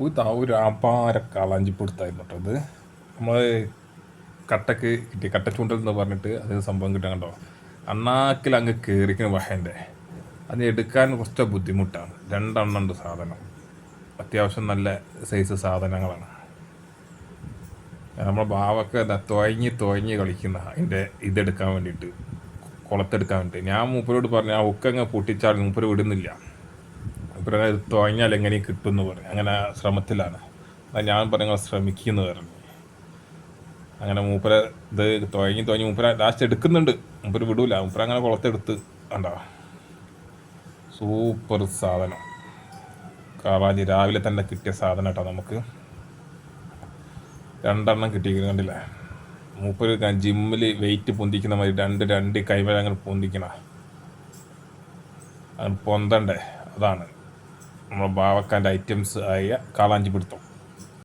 ഒരു ത- ഒരു അപാര കളഞ്ചി കേട്ടോ ഇത് നമ്മൾ കട്ടക്ക് കിട്ടി കട്ട ചൂണ്ടൽ എന്ന് പറഞ്ഞിട്ട് അത് സംഭവം കിട്ടാൻ കണ്ടോ? അണ്ണാക്കിൽ അങ്ങ് കയറിക്കുന്ന വഹേന്റെ. അത് എടുക്കാൻ കുറച്ച് ബുദ്ധിമുട്ടാണ്. രണ്ടെണ്ണം ഉണ്ട് സാധനം. അത്യാവശ്യം നല്ല സൈസ് സാധനങ്ങളാണ്. നമ്മളെ ബാവൊക്കെ എന്താ തുഴഞ്ഞ് തുഴഞ്ഞ് കളിക്കുന്ന അതിന്റെ ഇതെടുക്കാൻ വേണ്ടിയിട്ട് കുളത്തെടുക്കാൻ വേണ്ടിയിട്ട്. ഞാൻ മൂപ്പരോട് പറഞ്ഞു ആ ഉക്കങ്ങ് പൊട്ടിച്ചാൽ മൂപ്പര് വിടുന്നില്ല. അത് തുഴഞ്ഞാൽ എങ്ങനെ കിട്ടുമെന്ന് പറഞ്ഞു. അങ്ങനെ ശ്രമത്തിലാണ്. ഞാൻ പറഞ്ഞു ശ്രമിക്കുന്ന പറഞ്ഞു. അങ്ങനെ മൂപ്പര ഇത് തുഴഞ്ഞ് തുഴഞ്ഞ് മൂപ്പര ലാസ്റ്റ് എടുക്കുന്നുണ്ട്. മൂപ്പര് വിടൂല. മൂപ്പര അങ്ങനെ കുളത്തെടുത്ത് കണ്ടോ? സൂപ്പർ സാധനം. കാളാഞ്ചി രാവിലെ തന്നെ കിട്ടിയ സാധനം കേട്ടോ നമുക്ക്. രണ്ടെണ്ണം കിട്ടിയിരിക്കുന്നു കണ്ടില്ലേ? മൂപ്പര് ജിമ്മിൽ വെയിറ്റ് പൊന്തിക്കുന്ന മാതിരി രണ്ട് രണ്ട് കൈമല അങ്ങനെ പൊന്തിക്കണ പൊന്തണ്ടേ? അതാണ്. നമ്മുടെ ബാവക്കാന്റെ ഐറ്റംസ് ആയ കാളാഞ്ചി പിടുത്തം